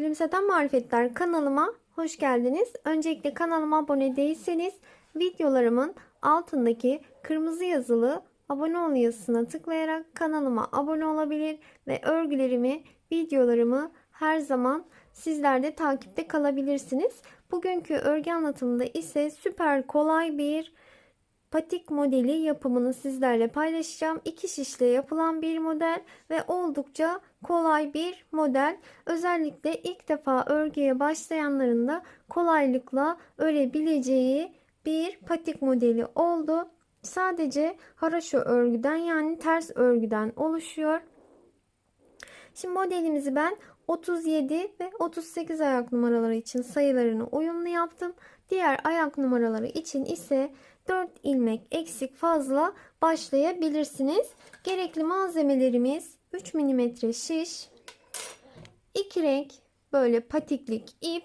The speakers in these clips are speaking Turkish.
Gülümseten Marifetler kanalıma hoş geldiniz. Öncelikle kanalıma abone değilseniz videolarımın altındaki kırmızı yazılı abone ol yazısına tıklayarak kanalıma abone olabilir ve örgülerimi, videolarımı her zaman sizler de takipte kalabilirsiniz. Bugünkü örgü anlatımında ise süper kolay bir patik modeli yapımını sizlerle paylaşacağım. İki şişle yapılan bir model ve oldukça kolay bir model. Özellikle ilk defa örgüye başlayanların da kolaylıkla örebileceği bir patik modeli oldu. Sadece haraşo örgüden yani ters örgüden oluşuyor. Şimdi modelimizi ben 37 ve 38 ayak numaraları için sayılarını uyumlu yaptım. Diğer ayak numaraları için ise 4 ilmek eksik fazla başlayabilirsiniz. Gerekli malzemelerimiz 3 mm şiş, 2 renk böyle patiklik ip,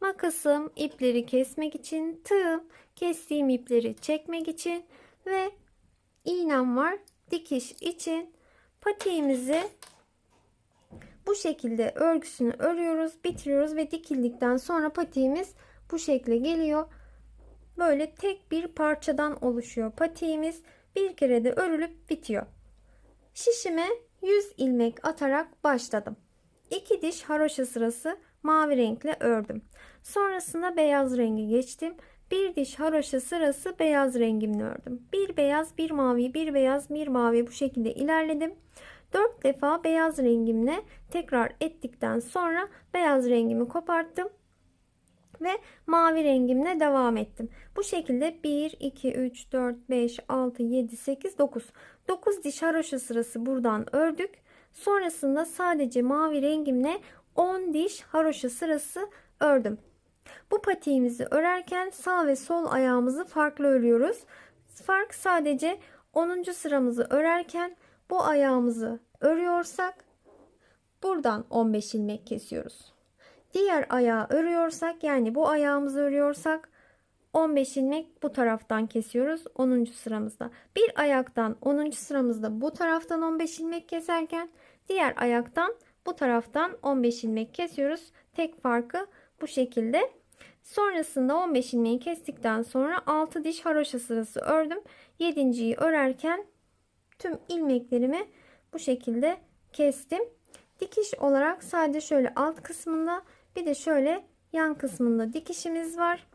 makasım ipleri kesmek için, tığım kestiğim ipleri çekmek için ve iğnem var dikiş için. Patiğimizi bu şekilde örgüsünü örüyoruz, bitiriyoruz ve dikildikten sonra patiğimiz bu şekle geliyor. Böyle tek bir parçadan oluşuyor patiğimiz. Bir kere de örülüp bitiyor. Şişime 100 ilmek atarak başladım. 2 diş haroşa sırası mavi renkle ördüm. Sonrasında beyaz rengi geçtim. Bir diş haroşa sırası beyaz rengimle ördüm. Bir beyaz, bir mavi, bir beyaz, bir mavi bu şekilde ilerledim. 4 defa beyaz rengimle tekrar ettikten sonra beyaz rengimi koparttım ve mavi rengimle devam ettim. Bu şekilde 1, 2, 3, 4, 5, 6, 7, 8, 9. 9 diş haroşa sırası buradan ördük. Sonrasında sadece mavi rengimle 10 diş haroşa sırası ördüm. Bu patiğimizi örerken sağ ve sol ayağımızı farklı örüyoruz. Fark sadece 10. sıramızı örerken bu ayağımızı örüyorsak buradan 15 ilmek kesiyoruz. Diğer ayağı örüyorsak yani bu ayağımızı örüyorsak 15 ilmek bu taraftan kesiyoruz 10. sıramızda. Bir ayaktan 10. sıramızda bu taraftan 15 ilmek keserken diğer ayaktan bu taraftan 15 ilmek kesiyoruz. Tek farkı bu şekilde. Sonrasında 15 ilmeği kestikten sonra 6 diş haroşa sırası ördüm. 7.yi örerken tüm ilmeklerimi bu şekilde kestim. Dikiş olarak sadece şöyle alt kısmında bir de şöyle yan kısmında dikişimiz var.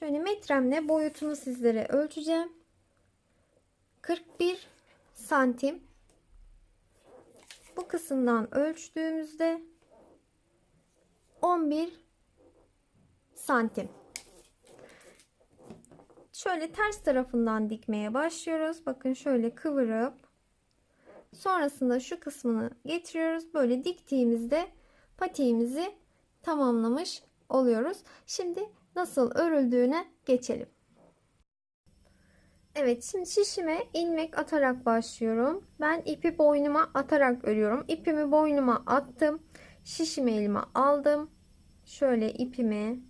Şöyle metremle boyutunu sizlere ölçeceğim. 41 santim. Bu kısımdan ölçtüğümüzde 11 santim. Şöyle ters tarafından dikmeye başlıyoruz. Bakın şöyle kıvırıp sonrasında şu kısmını getiriyoruz. Böyle diktiğimizde patiğimizi tamamlamış oluyoruz. Şimdi nasıl örüldüğüne geçelim. Evet şimdi şişime ilmek atarak başlıyorum. Ben ipi boynuma atarak örüyorum. İpimi boynuma attım. Şişimi elime aldım. Şöyle ipimi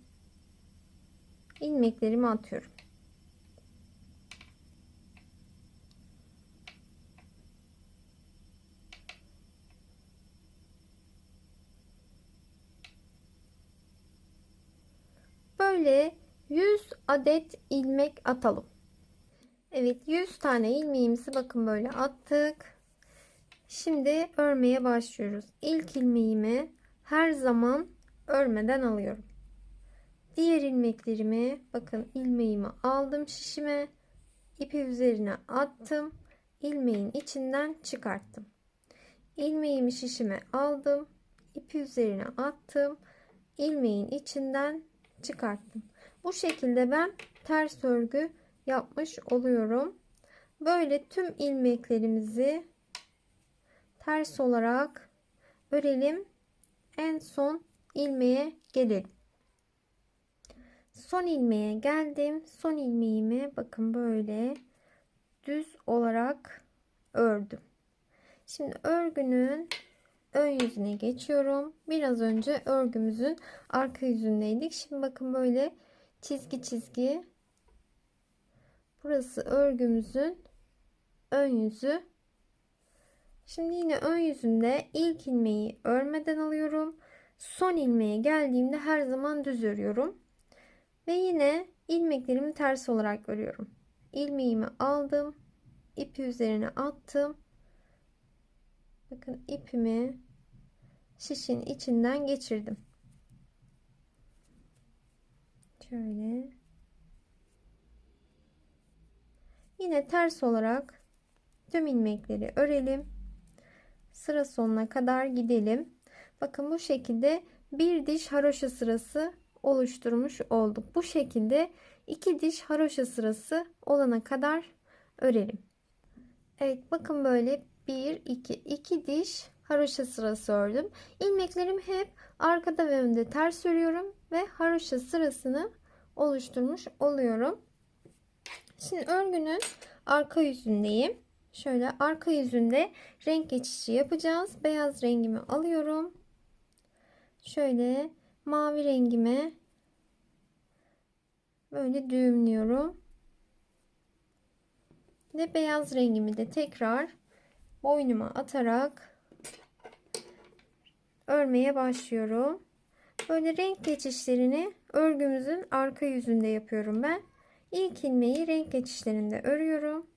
ilmeklerimi atıyorum. Böyle 100 adet ilmek atalım. Evet 100 tane ilmeğimizi bakın böyle attık. Şimdi örmeye başlıyoruz. İlk ilmeğimi her zaman örmeden alıyorum. Diğer ilmeklerimi bakın ilmeğimi aldım şişime. ipi üzerine attım. ilmeğin içinden çıkarttım. İlmeğimi şişime aldım. ipi üzerine attım. ilmeğin içinden çıkarttım. Bu şekilde ben ters örgü yapmış oluyorum. Böyle tüm ilmeklerimizi ters olarak örelim. En son ilmeğe gelelim. Son ilmeğe geldim. Son ilmeğimi bakın böyle düz olarak ördüm. Şimdi örgünün ön yüzüne geçiyorum. Biraz önce örgümüzün arka yüzündeydik. Şimdi bakın böyle çizgi çizgi. Burası örgümüzün ön yüzü. Şimdi yine ön yüzünde ilk ilmeği örmeden alıyorum. Son ilmeğe geldiğimde her zaman düz örüyorum. Ve yine ilmeklerimi ters olarak örüyorum. İlmeğimi aldım. ipi üzerine attım. Bakın ipimi şişin içinden geçirdim. Şöyle. Yine ters olarak tüm ilmekleri örelim. Sıra sonuna kadar gidelim. Bakın bu şekilde bir diş haroşa sırası oluşturmuş olduk. Bu şekilde iki diş haroşa sırası olana kadar örelim. Evet bakın böyle 1 2 2 diş haroşa sırası ördüm. İlmeklerim hep arkada ve önde ters örüyorum ve haroşa sırasını oluşturmuş oluyorum. Şimdi örgünün arka yüzündeyim. Şöyle arka yüzünde renk geçişi yapacağız. Beyaz rengimi alıyorum. Şöyle mavi rengimi böyle düğümlüyorum. Ve beyaz rengimi de tekrar boynuma atarak örmeye başlıyorum. Böyle renk geçişlerini örgümüzün arka yüzünde yapıyorum ben. İlk ilmeği renk geçişlerinde örüyorum.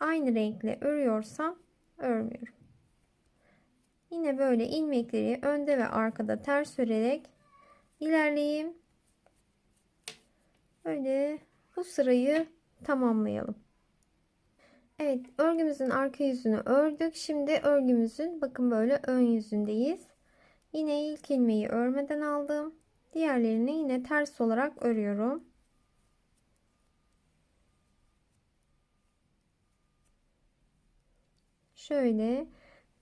Aynı renkle örüyorsam örmüyorum. Yine böyle ilmekleri önde ve arkada ters örerek ilerleyeyim. Böyle bu sırayı tamamlayalım. Evet örgümüzün arka yüzünü ördük. Şimdi örgümüzün bakın böyle ön yüzündeyiz. Yine ilk ilmeği örmeden aldım. Diğerlerini yine ters olarak örüyorum. Şöyle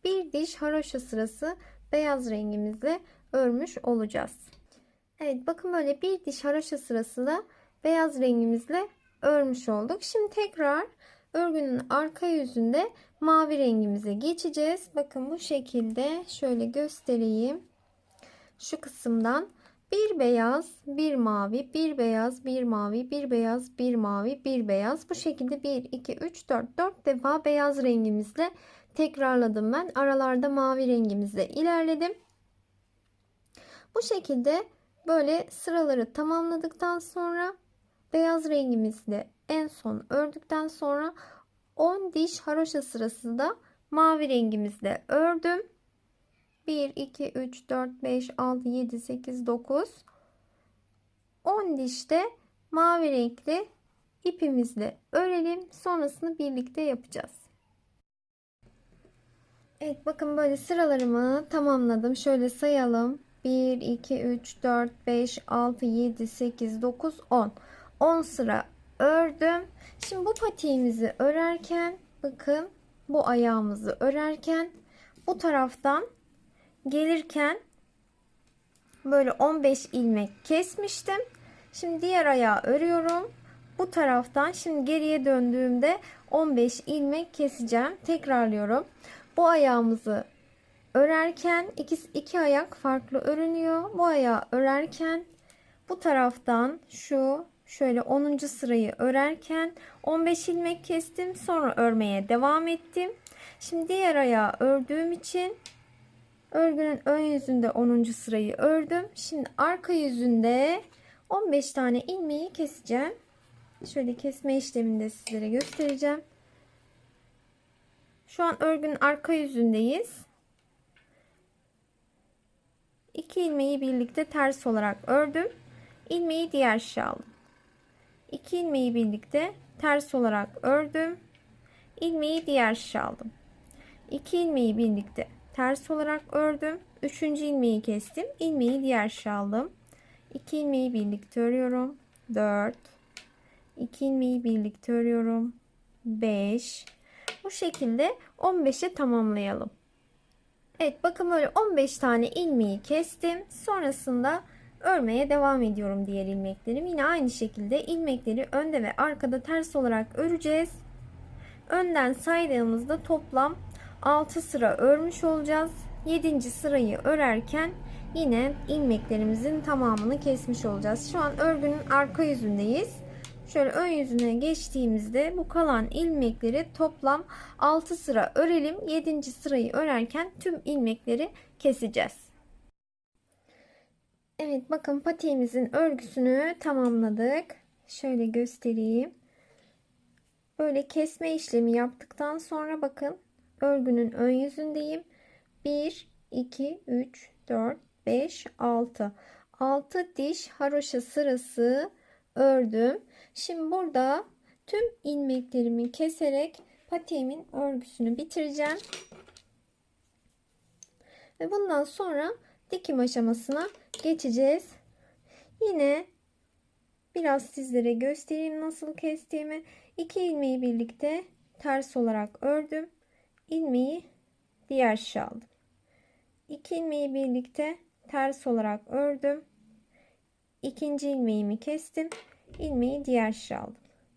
bir diş haroşa sırası beyaz rengimizle örmüş olacağız. Evet bakın böyle bir diş haroşa sırasıyla beyaz rengimizle örmüş olduk. Şimdi tekrar örgünün arka yüzünde mavi rengimize geçeceğiz. Bakın bu şekilde şöyle göstereyim. Şu kısımdan bir beyaz, bir mavi, bir beyaz, bir mavi, bir beyaz, bir mavi, bir beyaz. Bu şekilde 1, 2, 3, 4, 4 defa beyaz rengimizle tekrarladım ben. Aralarda mavi rengimizle ilerledim. Bu şekilde böyle sıraları tamamladıktan sonra beyaz rengimizle en son ördükten sonra 10 diş haroşa sırasında mavi rengimizle ördüm. 1, 2, 3, 4, 5, 6, 7, 8, 9. 10 dişte mavi renkli ipimizle örelim. Sonrasını birlikte yapacağız. Evet bakın böyle sıralarımı tamamladım. Şöyle sayalım. 1, 2, 3, 4, 5, 6, 7, 8, 9, 10. 10 sıra ördüm. Şimdi bu patiğimizi örerken bakın bu ayağımızı örerken bu taraftan gelirken böyle 15 ilmek kesmiştim. Şimdi diğer ayağı örüyorum. Bu taraftan şimdi geriye döndüğümde 15 ilmek keseceğim. Tekrarlıyorum. Bu ayağımızı örerken iki, iki ayak farklı örünüyor. Bu ayağı örerken bu taraftan şu şöyle 10. sırayı örerken 15 ilmek kestim. Sonra örmeye devam ettim. Şimdi diğer ayağı ördüğüm için örgünün ön yüzünde 10. sırayı ördüm. Şimdi arka yüzünde 15 tane ilmeği keseceğim. Şöyle kesme işlemini de sizlere göstereceğim. Şu an örgünün arka yüzündeyiz. İki ilmeği birlikte ters olarak ördüm. İlmeği diğer şişe aldım. İki ilmeği birlikte ters olarak ördüm. İlmeği diğer şişe aldım. İki ilmeği birlikte ters olarak ördüm. Üçüncü ilmeği kestim. İlmeği diğer şişe aldım. İki ilmeği birlikte örüyorum. 4 2 ilmeği birlikte örüyorum. 5 bu şekilde 15'e tamamlayalım. Evet bakın böyle 15 tane ilmeği kestim. Sonrasında örmeye devam ediyorum diğer ilmeklerim. Yine aynı şekilde ilmekleri önde ve arkada ters olarak öreceğiz. Önden saydığımızda toplam 6 sıra örmüş olacağız. 7. sırayı örerken yine ilmeklerimizin tamamını kesmiş olacağız. Şu an örgünün arka yüzündeyiz. Şöyle ön yüzüne geçtiğimizde bu kalan ilmekleri toplam 6 sıra örelim. 7. sırayı örerken tüm ilmekleri keseceğiz. Evet bakın patiğimizin örgüsünü tamamladık. Şöyle göstereyim. Böyle kesme işlemi yaptıktan sonra bakın örgünün ön yüzündeyim. 1, 2, 3, 4, 5, 6. 6 diş haroşa sırası ördüm. Şimdi burada tüm ilmeklerimi keserek patiğimin örgüsünü bitireceğim. Ve bundan sonra dikim aşamasına geçeceğiz. Yine biraz sizlere göstereyim nasıl kestiğimi. İki ilmeği birlikte ters olarak ördüm. İlmeği diğer şişe aldım. İki ilmeği birlikte ters olarak ördüm. İkinci ilmeğimi kestim. İlmeği diğer şişe aldım.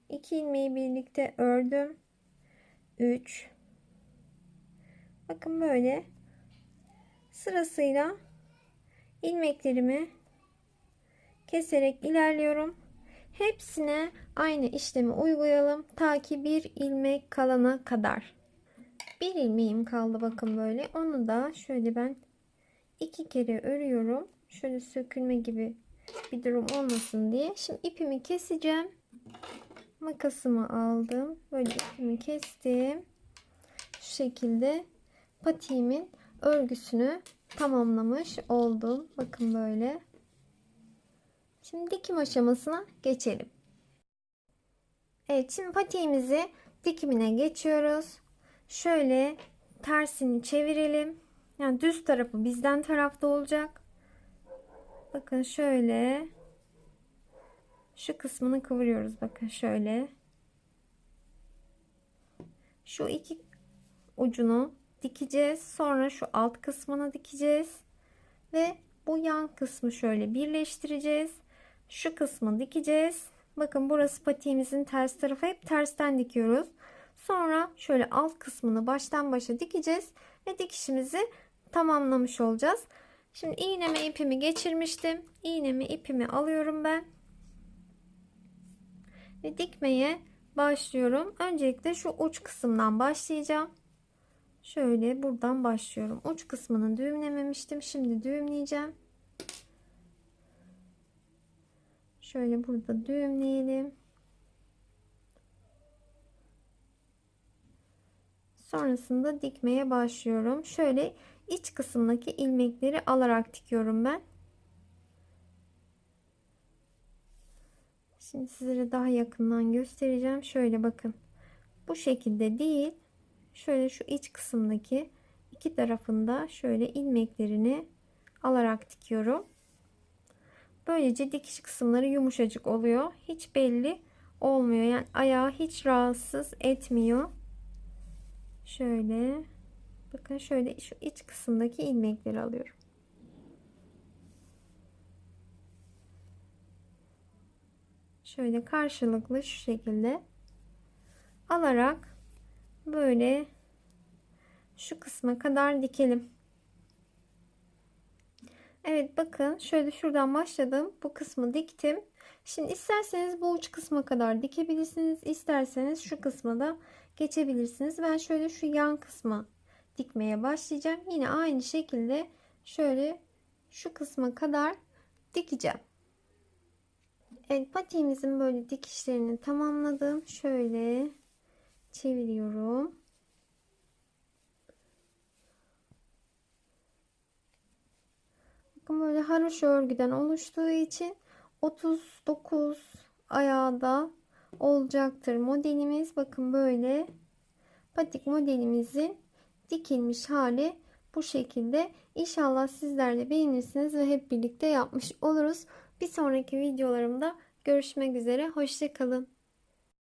İki ilmeği birlikte ördüm. 3 Bakın böyle sırasıyla ilmeklerimi keserek ilerliyorum. Hepsine aynı işlemi uygulayalım ta ki bir ilmek kalana kadar. Bir ilmeğim kaldı bakın böyle. Onu da şöyle ben iki kere örüyorum. Şöyle sökülme gibi bir durum olmasın diye. Şimdi ipimi keseceğim. Makasımı aldım. Böyle ipimi kestim. Şu şekilde patiğimin örgüsünü tamamlamış oldum. Bakın böyle. Şimdi dikim aşamasına geçelim. Evet şimdi patiğimizi dikimine geçiyoruz. Şöyle tersini çevirelim. Yani düz tarafı bizden tarafta olacak. Bakın şöyle şu kısmını kıvırıyoruz. Bakın şöyle. Şu iki ucunu dikeceğiz. Sonra şu alt kısmını dikeceğiz. Ve bu yan kısmı şöyle birleştireceğiz. Şu kısmı dikeceğiz. Bakın burası patiğimizin ters tarafı. Hep tersten dikiyoruz. Sonra şöyle alt kısmını baştan başa dikeceğiz. Ve dikişimizi tamamlamış olacağız. Şimdi iğneme ipimi geçirmiştim. İğnemi ipimi alıyorum ben. Ve dikmeye başlıyorum. Öncelikle şu uç kısımdan başlayacağım. Şöyle buradan başlıyorum. Uç kısmını düğümlememiştim. Şimdi düğümleyeceğim. Şöyle burada düğümleyelim. Sonrasında dikmeye başlıyorum. Şöyle iç kısımdaki ilmekleri alarak dikiyorum ben. Şimdi sizlere daha yakından göstereceğim. Şöyle bakın. Bu şekilde değil. Şöyle şu iç kısımdaki iki tarafında şöyle ilmeklerini alarak dikiyorum. Böylece dikiş kısımları yumuşacık oluyor. Hiç belli olmuyor. Yani ayağı hiç rahatsız etmiyor. Şöyle bakın şöyle şu iç kısımdaki ilmekleri alıyorum. Şöyle karşılıklı şu şekilde alarak böyle şu kısma kadar dikelim. Evet bakın şöyle şuradan başladım. Bu kısmı diktim. Şimdi isterseniz bu uç kısma kadar dikebilirsiniz. İsterseniz şu kısma da geçebilirsiniz. Ben şöyle şu yan kısma dikmeye başlayacağım. Yine aynı şekilde şöyle şu kısma kadar dikeceğim. Evet patiğimizin böyle dikişlerini tamamladım. Şöyle çeviriyorum. Bakın böyle haroşa örgüden oluştuğu için 39 ayağı da olacaktır modelimiz. Bakın böyle patik modelimizin dikilmiş hali bu şekilde. İnşallah sizler de beğenirsiniz ve hep birlikte yapmış oluruz. Bir sonraki videolarımda görüşmek üzere. Hoşçakalın.